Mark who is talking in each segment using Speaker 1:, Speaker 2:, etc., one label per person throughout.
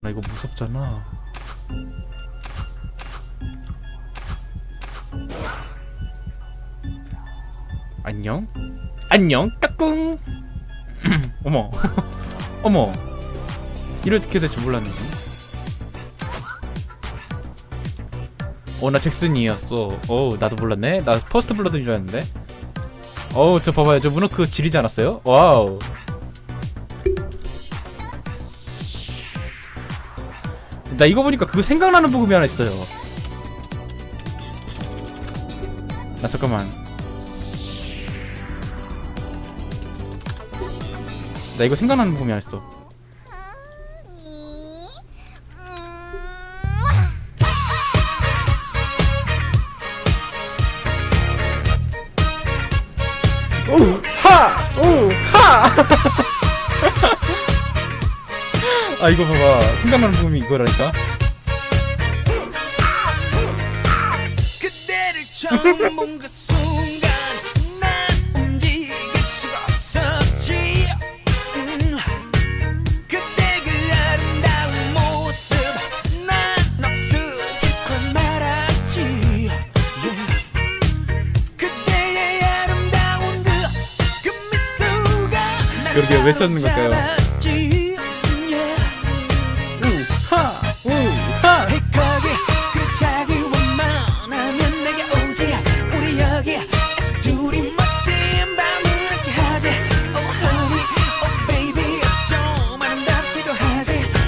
Speaker 1: 나 이거 무섭잖아. 안녕? 안녕? 까꿍! 어머. 어머. 이렇게 될 줄 몰랐네. 어, 나 잭슨이었어. 어, 나도 몰랐네. 나 퍼스트 블러드인 줄 알았는데. 어우, 저 봐봐요. 저 문어크 지리지 않았어요? 와우. 나 이거 보니까 그거 생각나는 부금이 하나 있어요. 나 잠깐만. 나 이거 생각나는 부금이 하나 있어. 우하! 우하! 아 이거 봐봐. 생각나는 부분이 이거라니까.
Speaker 2: 그대를 처음 본그 순간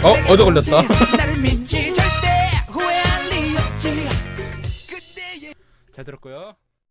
Speaker 1: 어, 얻어 걸렸다. 잘 들었고요